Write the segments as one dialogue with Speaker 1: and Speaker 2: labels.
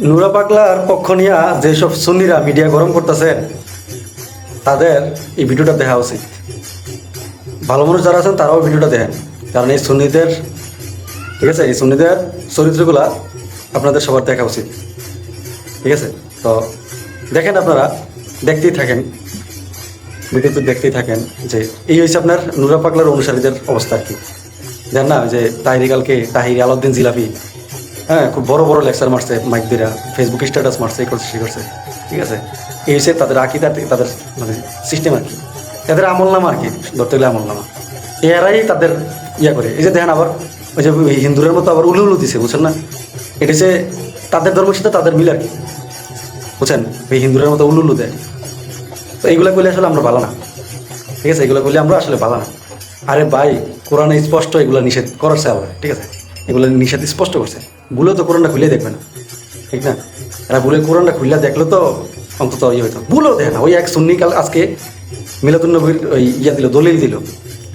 Speaker 1: নুরা পাগলার পক্ষ নিয়ে যেসব সুন্নিরা মিডিয়া গরম করতেছে তাদের এই ভিডিওটা দেখা উচিত। ভালো মানুষ যারা আছেন, তারাও ভিডিওটা দেখেন। কারণ এই সুন্নিদের, ঠিক আছে? এই সুন্নিদের চরিত্রগুলা আপনাদের সবার দেখা উচিত। ঠিক আছে? তো দেখেন আপনারা, দেখতেই থাকেন। ভিডিওতে দেখতেই থাকেন যে এই হয়েছে আপনার নুরা পাগলার অনুসারীদের অবস্থা আর কি। দেন না যে তাহিরি কালকে তাহিরি আলাউদ্দিন জিলাপি। হ্যাঁ খুব বড় বড় লেকচার মারছে মাইক দিরা ফেসবুক স্ট্যাটাস মারছে, এই করছে সে করছে। ঠিক আছে? এই হচ্ছে তাদের আকিদা, তাদের মানে সিস্টেম আর কি। তাদের আমল নামা আর কি, ধরতে গেলে আমল নামা এরাই তাদের ইয়া করে। এই যে দেখেন আবার, ওই যে ওই হিন্দুরের মতো আবার উলু উলু দিছে, বুঝছেন না? এটা হচ্ছে তাদের ধর্মের সাথে তাদের মিল আর কি। বুঝছেন? ওই হিন্দুরের মতো উলু উলু দেয়। তো এইগুলা করলে আসলে আমরা ভালো না। ঠিক আছে? এগুলো করলে আমরা আসলে ভালো না। আরে ভাই, কোরআনে স্পষ্ট এগুলো নিষেধ করাচ্ছে আবার ঠিক আছে? এগুলো নিষেধ স্পষ্ট করছে। ভুলে তো কোরআনটা খুলে দেখবে না। ঠিক না? এরা ভুলে কোরআনটা খুললে দেখলে তো অন্তত ইয়ে হইতো। ভুলেও দেখে না। ওই এক সুন্নি কাল আজকে মিলাদুন্নবীর ওই ইয়া দিল, দলিল দিল।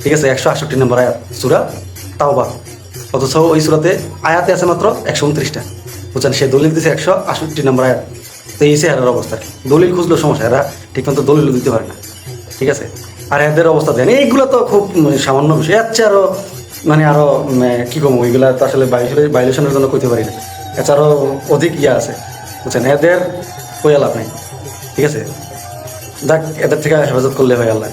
Speaker 1: ঠিক আছে, একশো আটষট্টি নম্বর আয়াত, সুরা তাওবা অথচ ওই সুরাতে আয়াতে আছে মাত্র একশো উনত্রিশটা। বুঝছেন? সে দলিল দিছে একশো আটষট্টি নম্বর আয়াত। তো এই সে এরার অবস্থা। কি দলিল খুঁজলো সমস্যা, এরা ঠিক মতো দলিল দিতে পারে না। ঠিক আছে? আর এদের অবস্থা দেন। এইগুলো তো খুব মানে সামান্য বিষয়। এর চেয়ে আরও মানে আরও কি কম ওইগুলা তো আসলে ভাইলেশনের জন্য কইতে পারি না এছাড়াও অধিক ইয়া আছে, বুঝছেন? এদের কইয়া লাভ নাই, ঠিক আছে? দেখ এদের থেকে হেফাজত করলে হয় আল্লাহ।